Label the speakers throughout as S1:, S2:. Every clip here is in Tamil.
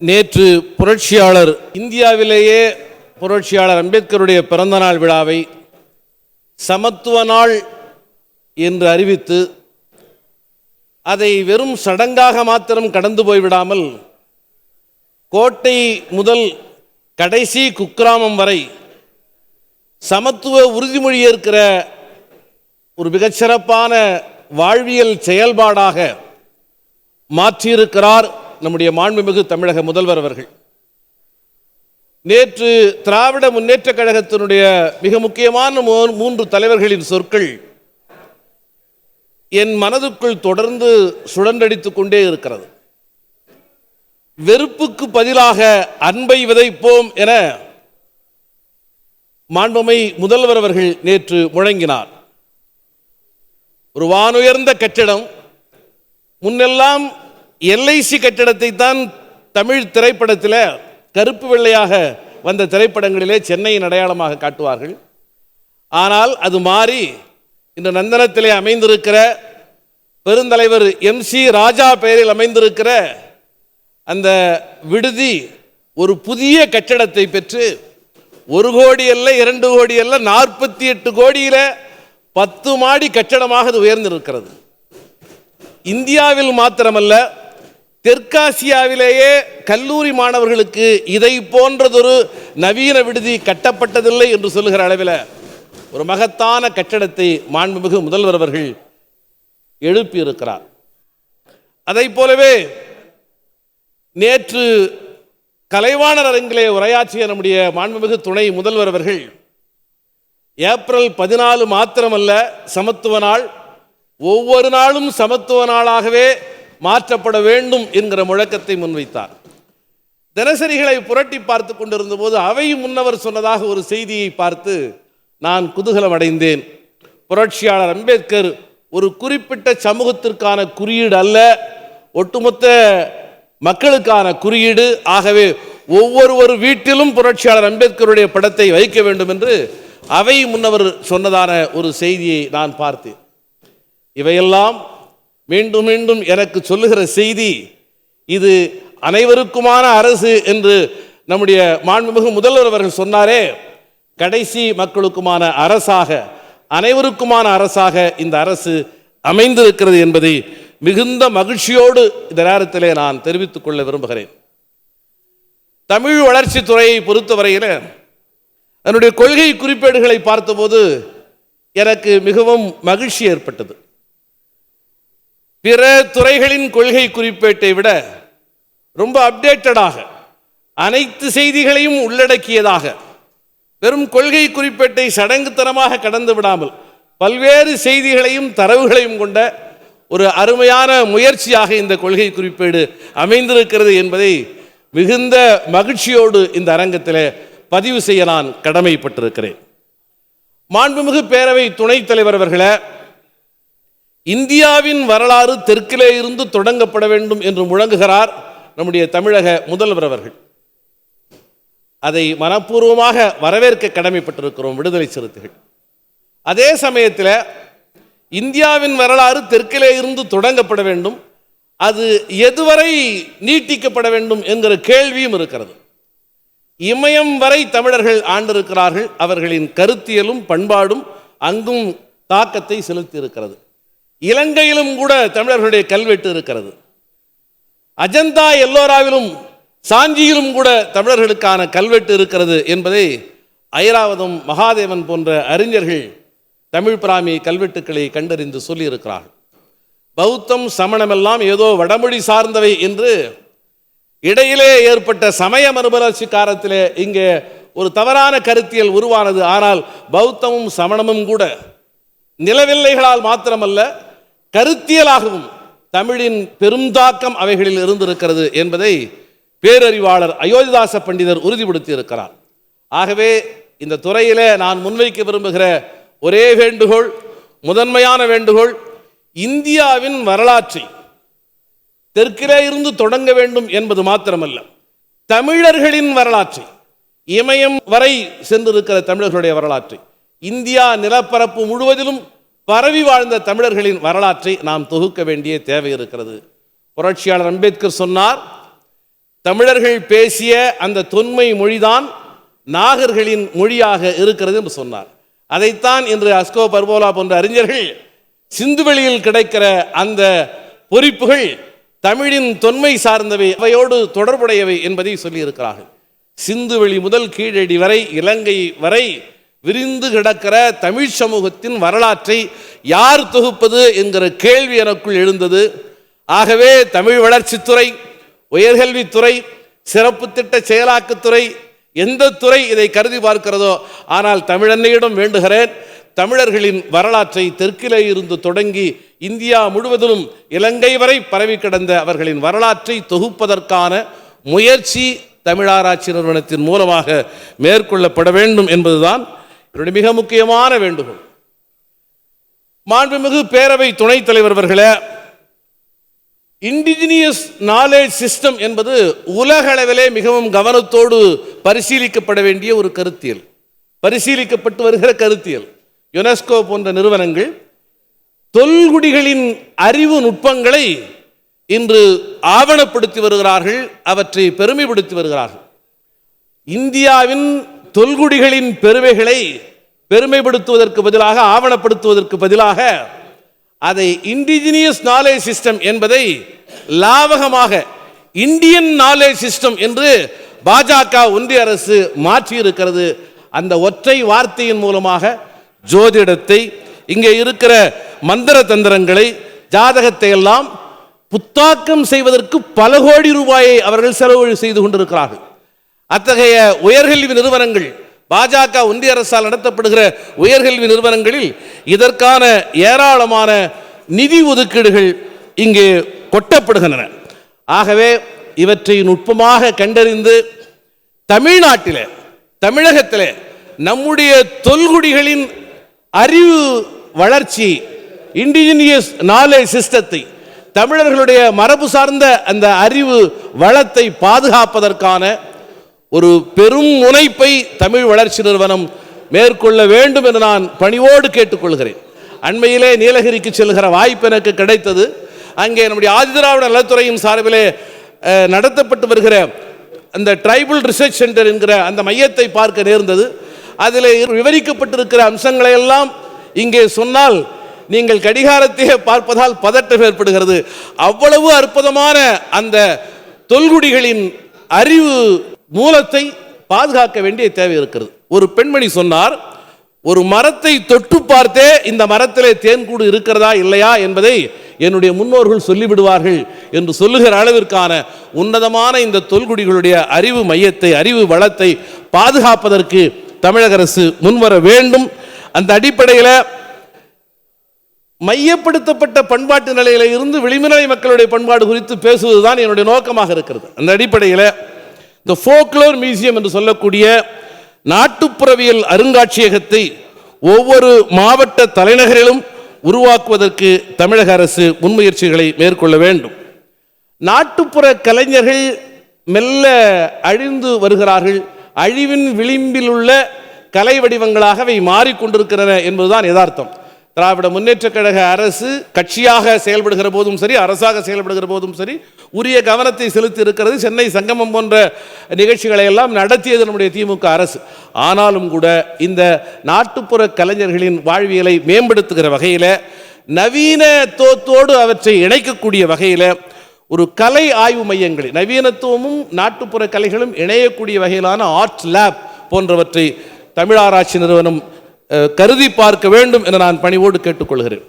S1: நேற்று புரட்சியாளர் இந்தியாவிலேயே புரட்சியாளர் அம்பேத்கருடைய பிறந்தநாள் விழாவை சமத்துவ நாள் என்று அறிவித்து அதை வெறும் சடங்காக மாத்திரம் கடந்து போய்விடாமல் கோட்டை முதல் கடைசி குக்கிராமம் வரை சமத்துவ உறுதிமொழி ஏற்கிற ஒரு மிகச்சிறப்பான வாழ்வியல் செயல்பாடாக மாற்றியிருக்கிறார். நம்முடைய மாண்புமிகு தமிழக முதல்வர் அவர்கள். நேற்று திராவிட முன்னேற்றக் கழகத்தினுடைய மிக முக்கியமான மூன்று தலைவர்களின் சொற்கள் என் மனதுக்குள் தொடர்ந்து சுழன்றடித்துக் கொண்டே இருக்கிறது. வெறுப்புக்கு பதிலாக அன்பை விதைப்போம் என மாண்புமை முதல்வர் அவர்கள் நேற்று முழங்கினார். ஒரு வானுயர்ந்த கட்டிடம் முன்னெல்லாம் எல்ஐசி கட்டிடத்தை தான் தமிழ் திரைப்படத்தில் கருப்பு வெள்ளையாக வந்த திரைப்படங்களிலே சென்னையின் அடையாளமாக காட்டுவார்கள். ஆனால் அது மாறி இன்று நந்தனத்திலே அமைந்திருக்கிற பெருந்தலைவர் எம் சி ராஜா பெயரில் அமைந்திருக்கிற அந்த விடுதி ஒரு புதிய கட்டடத்தை பெற்று ஒரு கோடி அல்ல இரண்டு கோடி அல்ல நாற்பத்தி எட்டு கோடியில் பத்து மாடி கட்டடமாக அது உயர்ந்திருக்கிறது. இந்தியாவில் மாத்திரமல்ல தெற்காசியாவிலேயே கல்லூரி மாணவர்களுக்கு இதை போன்றதொரு நவீன விடுதி கட்டப்பட்டதில்லை என்று சொல்லுகிற அளவில் ஒரு மகத்தான கட்டடத்தை மாண்புமிகு முதல்வர் அவர்கள் எழுப்பியிருக்கிறார். அதைப் போலவே நேற்று கலைவாணர் அரங்கிலே உரையாற்றிய நம்முடைய மாண்புமிகு துணை முதல்வர் அவர்கள் ஏப்ரல் பதினாலு மாத்திரமல்ல சமத்துவ நாள் ஒவ்வொரு நாளும் சமத்துவ நாளாகவே மாற்றப்பட வேண்டும் என்கிற முழக்கத்தை முன்வைத்தார். தினசரிகளை புரட்டி பார்த்து கொண்டிருந்த போது அவை முன்னவர் சொன்னதாக ஒரு செய்தியை பார்த்து நான் குதூகலம் அடைந்தேன் புரட்சியாளர் அம்பேத்கர் ஒரு குறிப்பிட்ட சமூகத்திற்கான குறியீடு அல்ல ஒட்டுமொத்த மக்களுக்கான குறியீடு. ஆகவே ஒவ்வொருவர் வீட்டிலும் புரட்சியாளர் அம்பேத்கருடைய படத்தை வைக்க வேண்டும் என்று அவை முன்னவர் சொன்னதான ஒரு செய்தியை நான் பார்த்தேன். இவையெல்லாம் மீண்டும் மீண்டும் எனக்கு சொல்லுகிற செய்தி இது அனைவருக்குமான அரசு என்று நம்முடைய மாண்புமிகு முதல்வர் அவர்கள் சொன்னாரே கடைசி மக்களுக்குமான அரசாக அனைவருக்குமான அரசாக இந்த அரசு அமைந்திருக்கிறது என்பதை மிகுந்த மகிழ்ச்சியோடு இந்த நேரத்திலே நான் தெரிவித்துக் கொள்ள விரும்புகிறேன். தமிழ் வளர்ச்சித்துறையை பொறுத்தவரையில் அதனுடைய கொள்கை குறிப்பேடுகளை பார்த்தபோது எனக்கு மிகவும் மகிழ்ச்சி ஏற்பட்டது. பிற துறைகளின் கொள்கை குறிப்பேட்டை விட ரொம்ப அப்டேட்டடாக அனைத்து செய்திகளையும் உள்ளடக்கியதாக வெறும் கொள்கை குறிப்பேட்டை சடங்குத்தனமாக கடந்து விடாமல் பல்வேறு செய்திகளையும் தரவுகளையும் கொண்ட ஒரு அருமையான முயற்சியாக இந்த கொள்கை குறிப்பேடு அமைந்திருக்கிறது என்பதை மிகுந்த மகிழ்ச்சியோடு இந்த அரங்கத்தில் பதிவு செய்ய நான் கடமைப்பட்டிருக்கிறேன். மாண்புமிகு பேரவை துணைத் தலைவர் அவர்களை இந்தியாவின் வரலாறு தெற்கிலே இருந்து தொடங்கப்பட வேண்டும் என்று முழங்குகிறார் நம்முடைய தமிழக முதல்வர் அவர்கள். அதை மனப்பூர்வமாக வரவேற்க கடமைப்பட்டிருக்கிறோம் விடுதலை சிறுத்தைகள். அதே சமயத்தில் இந்தியாவின் வரலாறு தெற்கிலே இருந்து தொடங்கப்பட வேண்டும். அது எதுவரை நீட்டிக்கப்பட வேண்டும் என்கிற கேள்வியும் இருக்கிறது. இமயம் வரை தமிழர்கள் ஆண்டிருக்கிறார்கள். அவர்களின் கருத்தியலும் பண்பாடும் அங்கும் தாக்கத்தை செலுத்தி இருக்கிறது இலங்கையிலும் கூட தமிழர்களுடைய கல்வெட்டு இருக்கிறது. அஜந்தா எல்லோராவிலும் சாஞ்சியிலும் கூட தமிழர்களுக்கான கல்வெட்டு இருக்கிறது என்பதை ஐராவதம் மகாதேவன் போன்ற அறிஞர்கள் தமிழ் பிராமி கல்வெட்டுக்களை கண்டறிந்து சொல்லியிருக்கிறார்கள். பௌத்தம் சமணமெல்லாம் ஏதோ வடமொழி சார்ந்தவை என்று இடையிலே ஏற்பட்ட சமய மறுமலர்ச்சி காலத்திலே இங்கே ஒரு தவறான கருத்தியல் உருவானது. ஆனால் பௌத்தமும் சமணமும் கூட நிலவில்லைகளால் மாத்திரமல்ல கருத்தியலாகவும் தமிழின் பெருந்தாக்கம் அவைகளில் இருந்திருக்கிறது என்பதை பேரறிவாளர் அயோத்திதாச பண்டிதர் உறுதிப்படுத்தி இருக்கிறார் ஆகவே இந்த துறையில நான் முன்வைக்க விரும்புகிற ஒரே வேண்டுகோள் முதன்மையான வேண்டுகோள் இந்தியாவின் வரலாற்றை தெற்கிலே இருந்து தொடங்க வேண்டும் என்பது மாத்திரமல்ல. தமிழர்களின் வரலாற்றை இமயம் வரை சென்றிருக்கிற தமிழர்களுடைய வரலாற்றை இந்தியா நிலப்பரப்பு முழுவதிலும் பரவி வாழ்ந்த தமிழர்களின் வரலாற்றை நாம் தொகுக்க வேண்டிய தேவை இருக்கிறது. புரட்சியாளர் அம்பேத்கர் சொன்னார் தமிழர்கள் பேசிய அந்த தொன்மை மொழிதான் நாகர்களின் மொழியாக இருக்கிறது என்று சொன்னார். அதைத்தான் இன்று அஸ்கோ பர்போலா போன்ற அறிஞர்கள் சிந்துவெளியில் கிடைக்கிற அந்த பொறிப்புகள் தமிழின் தொன்மை சார்ந்தவை அவையோடு தொடர்புடையவை என்பதை சொல்லியிருக்கிறார்கள். சிந்துவெளி முதல் கீழடி வரை இலங்கை வரை விரிந்து கிடக்கிற தமிழ் சமூகத்தின் வரலாற்றை யார் தொகுப்பது என்கிற கேள்வி எனக்குள் எழுந்தது. ஆகவே தமிழ் வளர்ச்சித்துறை உயர்கல்வித்துறை சிறப்பு திட்ட செயலாக்கத்துறை எந்த துறை இதை கருதி பார்க்கிறதோ ஆனால் தமிழன்னையிடம் வேண்டுகிறேன். தமிழர்களின் வரலாற்றை தெற்கிலே இருந்து தொடங்கி இந்தியா முழுவதிலும் இலங்கை வரை பரவி கிடந்த அவர்களின் வரலாற்றை தொகுப்பதற்கான முயற்சி தமிழாராய்ச்சி நிறுவனத்தின் மூலமாக மேற்கொள்ளப்பட வேண்டும் என்பதுதான் என்னுடைய மிக முக்கியமான வேண்டுகோள். மாண்புமிகு பேரவை துணைத் தலைவர் அவர்களே இண்டிஜினியஸ் நாலேஜ் சிஸ்டம் என்பது உலகளவிலே மிகவும் கவனத்தோடு பரிசீலிக்கப்பட வேண்டிய ஒரு கருத்தியல். பரிசீலிக்கப்பட்டு வருகிற கருத்தியல். யுனெஸ்கோ போன்ற நிறுவனங்கள் தொல்குடிகளின் அறிவு நுட்பங்களை இன்று ஆவணப்படுத்தி வருகிறார்கள் அவற்றை பெருமைப்படுத்தி வருகிறார்கள். இந்தியாவின் தொல்குடிகளின் பெருமைகளை பெருமைப்படுத்துவதற்கு பதிலாக ஆவணப்படுத்துவதற்கு பதிலாக அதை இண்டிஜினியஸ் நாலேஜ் சிஸ்டம் என்பதை லாவகமாக இந்தியன் நாலேஜ் சிஸ்டம் என்று பாஜக ஒன்றிய அரசு மாற்றி இருக்கிறது அந்த ஒற்றை வார்த்தையின் மூலமாக ஜோதிடத்தை இங்கே இருக்கிற மந்திர தந்திரங்களை ஜாதகத்தை எல்லாம் புத்தாக்கம் செய்வதற்கு பல கோடி ரூபாயை அவர்கள் செலவு செய்து கொண்டிருக்கிறார்கள். அத்தகைய உயர்கல்வி நிறுவனங்கள் பாஜக ஒன்றிய அரசால் நடத்தப்படுகிற உயர்கல்வி நிறுவனங்களில் இதற்கான ஏராளமான நிதி ஒதுக்கீடுகள் இங்கே கொட்டப்படுகின்றன. ஆகவே இவற்றை நுட்பமாக கண்டறிந்து தமிழ்நாட்டில் தமிழகத்திலே நம்முடைய தொல்குடிகளின் அறிவு வளர்ச்சி இண்டிஜினியஸ் நாலேஜ் சிஸ்டத்தை தமிழர்களுடைய மரபு சார்ந்த அந்த அறிவு வளத்தை பாதுகாப்பதற்கான ஒரு பெரும் முனைப்பை தமிழ் வளர்ச்சி நிறுவனம் மேற்கொள்ள வேண்டும் என்று நான் பணிவோடு கேட்டுக்கொள்கிறேன். அண்மையிலே நீலகிரிக்கு செல்கிற வாய்ப்பு எனக்கு கிடைத்தது. அங்கே நம்முடைய ஆதிதிராவிட நலத்துறையின் சார்பிலே நடத்தப்பட்டு வருகிற அந்த ட்ரைபல் ரிசர்ச் சென்டர் என்கிற அந்த மையத்தை பார்க்க நேர்ந்தது. அதில் விவரிக்கப்பட்டிருக்கிற அம்சங்களை எல்லாம் இங்கே சொன்னால் நீங்கள் கடிகாரத்தையே பார்ப்பதால் பதட்டம் ஏற்படுகிறது அவ்வளவு அற்புதமான அந்த தொல்குடிகளின் அறிவு மூலத்தை பாதுகாக்க வேண்டிய தேவை இருக்கிறது. ஒரு பெண்மணி சொன்னார் ஒரு மரத்தை தொட்டு பார்த்தே இந்த மரத்திலே தேன்கூடு இருக்கிறதா இல்லையா? என்பதை என்னுடைய முன்னோர்கள் சொல்லிவிடுவார்கள் என்று சொல்லுகிற அளவிற்கான உன்னதமான இந்த தொல்குடிகளுடைய அறிவு மையத்தை அறிவு வளத்தை பாதுகாப்பதற்கு தமிழக அரசு முன்வர வேண்டும். அந்த அடிப்படையில் மையப்படுத்தப்பட்ட பண்பாட்டு நிலையில இருந்து விளிம்பு மக்களுடைய பண்பாடு குறித்து பேசுவதுதான் என்னுடைய நோக்கமாக இருக்கிறது. அந்த அடிப்படையில் இந்த ஃபோக்லோர் மியூசியம் என்று சொல்லக்கூடிய நாட்டுப்புறவியல் அருங்காட்சியகத்தை ஒவ்வொரு மாவட்ட தலைநகரிலும் உருவாக்குவதற்கு தமிழக அரசு முன்முயற்சிகளை மேற்கொள்ள வேண்டும். நாட்டுப்புற கலைஞர்கள் மெல்ல அழிந்து வருகிறார்கள். அழிவின் விளிம்பில் உள்ள கலை வடிவங்களாக அவை மாறிக்கொண்டிருக்கின்றன என்பதுதான் யதார்த்தம். திராவிட முன்னேற்றக் கழக அரசு கட்சியாக செயல்படுகிற போதும் சரி அரசாக செயல்படுகிற போதும் சரி உரிய கவனத்தை செலுத்தி இருக்கிறது. சென்னை சங்கமம் போன்ற நிகழ்ச்சிகளை எல்லாம் நடத்தியது நம்முடைய திமுக அரசு. ஆனாலும் கூட இந்த நாட்டுப்புற கலைஞர்களின் வாழ்வியலை மேம்படுத்துகிற வகையில் நவீனத்துவத்தோடு அவற்றை இணைக்கக்கூடிய வகையில் ஒரு கலை ஆய்வு மையங்களை நவீனத்துவமும் நாட்டுப்புற கலைகளும் இணையக்கூடிய வகையிலான ஆர்ட் லேப் போன்றவற்றை தமிழ் ஆராய்ச்சி நிறுவனம் கருதி பார்க்க வேண்டும் என நான் பணிவோடு கேட்டுக்கொள்கிறேன்.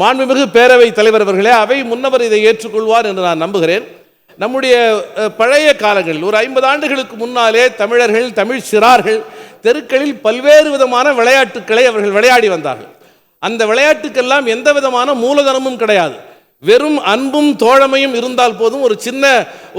S1: மாண்புமிகு பேரவை தலைவர் அவர்களே அவை முன்னவர் இதை ஏற்றுக்கொள்வார் என்று நான் நம்புகிறேன். நம்முடைய பழைய காலங்களில் ஒரு ஐம்பது ஆண்டுகளுக்கு முன்னாலே தமிழர்கள் தமிழ் சிறார்கள் தெருக்களில் பல்வேறு விதமான விளையாட்டுக்களை அவர்கள் விளையாடி வந்தார்கள். அந்த விளையாட்டுக்கெல்லாம் எந்த விதமான மூலதனமும் கிடையாது. வெறும் அன்பும் தோழமையும் இருந்தால் போதும் ஒரு சின்ன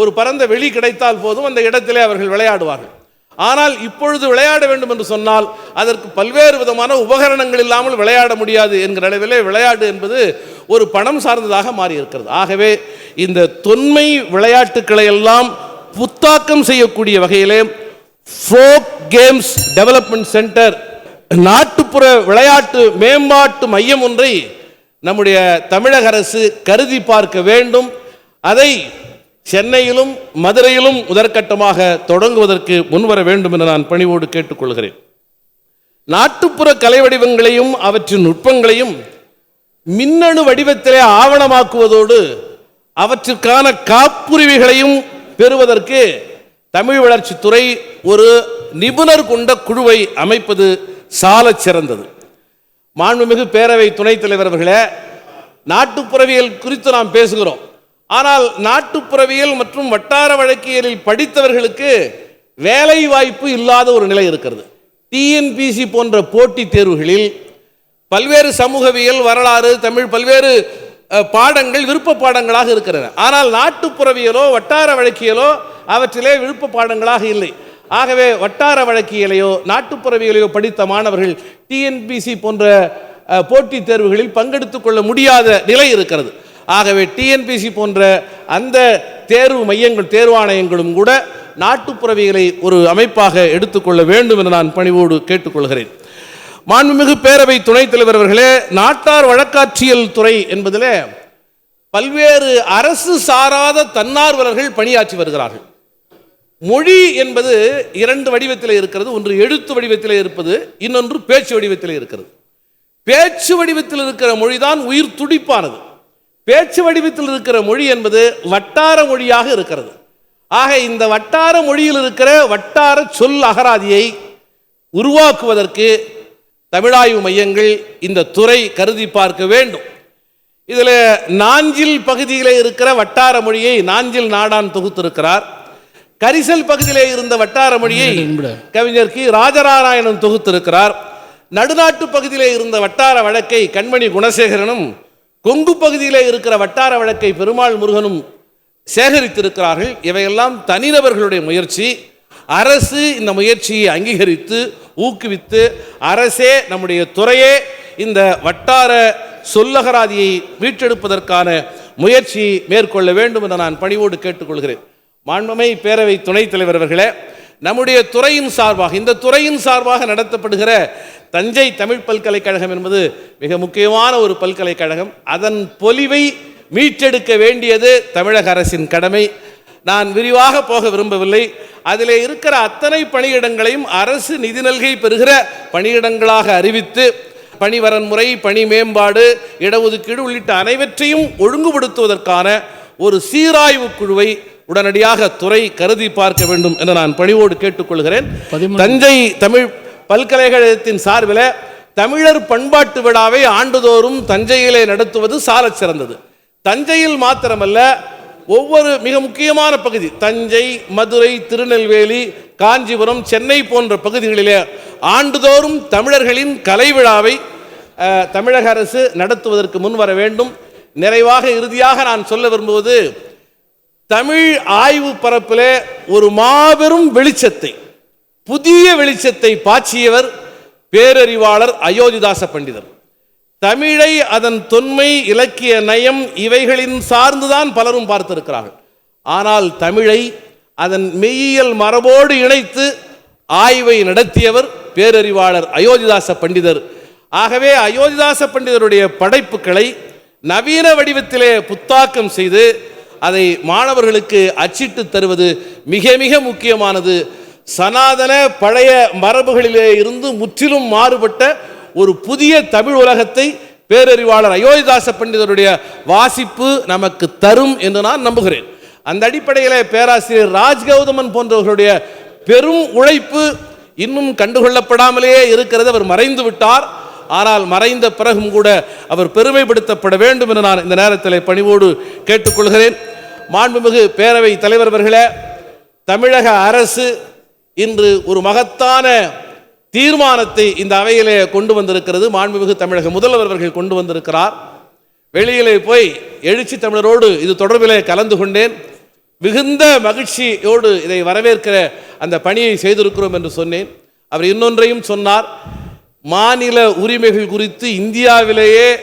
S1: ஒரு பரந்த வெளி கிடைத்தால் போதும் அந்த இடத்திலே அவர்கள் விளையாடுவார்கள். ஆனால் இப்பொழுது விளையாட வேண்டும் என்று சொன்னால் அதற்கு பல்வேறு விதமான உபகரணங்கள் இல்லாமல் விளையாட முடியாது என்கிற அளவிலே விளையாட்டு என்பது ஒரு பணம் சார்ந்ததாக மாறி இருக்கிறது ஆகவே இந்த தொன்மை விளையாட்டுக்களை எல்லாம் புத்தாக்கம் செய்யக்கூடிய வகையிலே ஃபோக் கேம்ஸ் டெவலப்மெண்ட் சென்டர் நாட்டுப்புற விளையாட்டு மேம்பாட்டு மையம் ஒன்றை நம்முடைய தமிழக அரசு கருதி பார்க்க வேண்டும். அதை சென்னையிலும் மதுரையிலும் முதற்கட்டமாக தொடங்குவதற்கு முன்வர வேண்டும் என நான் பணிவோடு கேட்டுக்கொள்கிறேன். நாட்டுப்புற கலை வடிவங்களையும் அவற்றின் நுட்பங்களையும் மின்னணு வடிவத்திலே ஆவணமாக்குவதோடு அவற்றிற்கான காப்புரிமைகளையும் பெறுவதற்கு தமிழ் வளர்ச்சித்துறை ஒரு நிபுணர் கொண்ட குழுவை அமைப்பது சால சிறந்தது. மாண்புமிகு பேரவை துணைத் தலைவர் அவர்களே நாட்டுப்புறவியல் குறித்து நாம் பேசுகிறோம். ஆனால் நாட்டுப்புறவியல் மற்றும் வட்டார வழக்கியலில் படித்தவர்களுக்கு வேலை வாய்ப்பு இல்லாத ஒரு நிலை இருக்கிறது. டிஎன்பிசி போன்ற போட்டித் தேர்வுகளில் பல்வேறு சமூகவியல் வரலாறு தமிழ் பல்வேறு பாடங்கள் விருப்ப பாடங்களாக இருக்கிறன ஆனால் நாட்டுப்புறவியலோ வட்டார வழக்கியலோ அவற்றிலே விருப்ப பாடங்களாக இல்லை. ஆகவே வட்டார வழக்கியலையோ நாட்டுப்புறவியலையோ படித்த மாணவர்கள் டிஎன்பிசி போன்ற போட்டித் தேர்வுகளில் பங்கெடுத்துக் கொள்ள முடியாத நிலை இருக்கிறது. ஆகவே டிஎன்பிசி போன்ற அந்த தேர்வு மையங்கள் தேர்வாணையங்களும் கூட நாட்டுப்புறவிகளை ஒரு அமைப்பாக எடுத்துக்கொள்ள வேண்டும் என நான் பணிவோடு கேட்டுக்கொள்கிறேன். மாண்புமிகு பேரவை துணைத் தலைவர் அவர்களே நாட்டார் வழக்காட்சியல் துறை என்பதிலே பல்வேறு அரசு சாராத தன்னார்வலர்கள் பணியாற்றி வருகிறார்கள். மொழி என்பது இரண்டு வடிவத்தில் இருக்கிறது ஒன்று எழுத்து வடிவத்தில் இருப்பது இன்னொன்று பேச்சு வடிவத்தில் இருக்கிறது. பேச்சு வடிவத்தில் இருக்கிற மொழிதான் உயிர் துடிப்பானது. பேச்சு வடிவத்தில் இருக்கிற மொழி என்பது வட்டார மொழியாக இருக்கிறது. ஆக இந்த வட்டார மொழியில் இருக்கிற வட்டார சொல் அகராதியை உருவாக்குவதற்கு தமிழாய்வு மையங்கள் இந்த துறை கருதி பார்க்க வேண்டும். இதில் நாஞ்சில் பகுதியிலே இருக்கிற வட்டார மொழியை நாஞ்சில் நாடான் தொகுத்திருக்கிறார். கரிசல் பகுதியிலே இருந்த வட்டார மொழியை கவிஞர் கி. ராஜநாராயணன் தொகுத்திருக்கிறார். நடுநாட்டு பகுதியிலே இருந்த வட்டார வழக்கை கண்மணி குணசேகரனும் கொங்கு பகுதியிலே இருக்கிற வட்டார வழக்கை பெருமாள் முருகனும் சேகரித்திருக்கிறார்கள். இவையெல்லாம் தனிநபர்களுடைய முயற்சி. அரசு இந்த முயற்சியை அங்கீகரித்து ஊக்குவித்து அரசே நம்முடைய துறையே இந்த வட்டார சொல்லகராதியை மீட்டெடுப்பதற்கான முயற்சியை மேற்கொள்ள வேண்டும் என நான் பணிவோடு கேட்டுக்கொள்கிறேன். மாண்புமை பேரவை துணைத் தலைவர் அவர்களே நம்முடைய துறையின் சார்பாக இந்த துறையின் சார்பாக நடத்தப்படுகிற தஞ்சை தமிழ் பல்கலைக்கழகம் என்பது மிக முக்கியமான ஒரு பல்கலைக்கழகம். அதன் பொலிவை மீட்டெடுக்க வேண்டியது தமிழக அரசின் கடமை. நான் விரிவாக போக விரும்பவில்லை. அதிலே இருக்கிற அத்தனை பணியிடங்களையும் அரசு நிதி நல்கை பெறுகிற பணியிடங்களாக அறிவித்து பணிவரன் முறை பணி மேம்பாடு இடஒதுக்கீடு உள்ளிட்ட அனைவற்றையும் ஒழுங்குபடுத்துவதற்கான ஒரு சீராய்வு குழுவை உடனடியாக துறை கருதி பார்க்க வேண்டும் என்று நான் பணிவோடு கேட்டுக்கொள்கிறேன். தஞ்சை தமிழ் பல்கலைக்கழகத்தின் சார்பில் தமிழர் பண்பாட்டு விழாவை ஆண்டுதோறும் தஞ்சையிலே நடத்துவது சாலச் சிறந்தது. தஞ்சையில் மாத்திரமல்ல ஒவ்வொரு மிக முக்கியமான பகுதி தஞ்சை மதுரை திருநெல்வேலி காஞ்சிபுரம் சென்னை போன்ற பகுதிகளிலே ஆண்டுதோறும் தமிழர்களின் கலை விழாவை தமிழக அரசு நடத்துவதற்கு முன் வர வேண்டும். நிறைவாக இறுதியாக நான் சொல்ல விரும்புவது தமிழ் ஆய்வு பரப்பிலே ஒரு மாபெரும் வெளிச்சத்தை புதிய வெளிச்சத்தை பாய்ச்சியவர் பேரறிவாளர் அயோத்திதாச பண்டிதர். தமிழை அதன் தொன்மை இலக்கிய நயம் இவைகளின் சார்ந்துதான் பலரும் பார்த்திருக்கிறார்கள். ஆனால் தமிழை அதன் மெய்யியல் மரபோடு இணைத்து ஆய்வை நடத்தியவர் பேரறிவாளர் அயோத்திதாச பண்டிதர். ஆகவே அயோத்திதாச பண்டிதருடைய படைப்புகளை நவீன வடிவத்திலே புத்தாக்கம் செய்து அதை மாணவர்களுக்கு அச்சிட்டு தருவது மிக மிக முக்கியமானது. சனாதன பழைய மரபுகளிலே இருந்து முற்றிலும் மாறுபட்ட ஒரு புதிய தமிழ் உலகத்தை பேரறிவாளர் அயோத்திதாச பண்டிதருடைய வாசிப்பு நமக்கு தரும் என்று நான் நம்புகிறேன். அந்த அடிப்படையில் பேராசிரியர் ராஜ்கௌதமன் போன்றவர்களுடைய பெரும் உழைப்பு இன்னும் கண்டுகொள்ளப்படாமலேயே இருக்கிறது. அவர் மறைந்து விட்டார். ஆனால் மறைந்த பிறகும் கூட அவர் பெருமைப்படுத்தப்பட வேண்டும் என்று நான் இந்த நேரத்தில் பணிவோடு கேட்டுக்கொள்கிறேன். மாண்புமிகு பேரவை தலைவர் அவர்களே தமிழக அரசு இன்று ஒரு மகத்தான தீர்மானத்தை இந்த அவையிலே கொண்டு வந்திருக்கிறது. மாண்புமிகு தமிழக முதல்வர் அவர்கள் கொண்டு வந்திருக்கிறார். வெளியிலே போய் எழுச்சி தமிழரோடு இது தொடர்பிலே கலந்து கொண்டேன். மிகுந்த மகிழ்ச்சியோடு இதை வரவேற்கிற அந்த பணியை செய்திருக்கிறோம் என்று சொன்னேன். அவர் இன்னொன்றையும் சொன்னார். மாநில உரிமைகள் குறித்து இந்தியாவிலேயே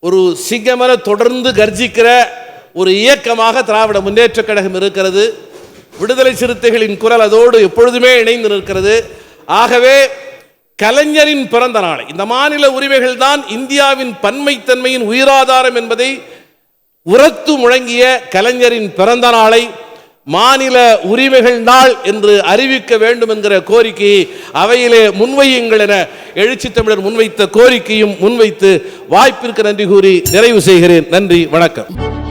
S1: ஒரு சிங்கமென தொடர்ந்து கர்ஜிக்கிற ஒரு இயக்கமாக திராவிட முன்னேற்றக் கழகம் இருக்கிறது. விடுதலை சிறுத்தைகளின் குரல் அதோடு எப்பொழுதுமே இணைந்து நிற்கிறது. ஆகவே கலைஞரின் பிறந்த நாள் இந்த மாநில உரிமைகள் தான் இந்தியாவின் பன்மைத்தன்மையின் உயிராதாரம் என்பதை உரத்து முழங்கிய கலைஞரின் பிறந்த நாளை மாநில உரிமைகள் நாள் என்று அறிவிக்க வேண்டும் என்கிற கோரிக்கையை அவையிலே முன்வையுங்கள் என எழுச்சி தமிழர் முன்வைத்த கோரிக்கையும் முன்வைத்து வாய்ப்பிற்கு நன்றி கூறி நிறைவு செய்கிறேன். நன்றி வணக்கம்.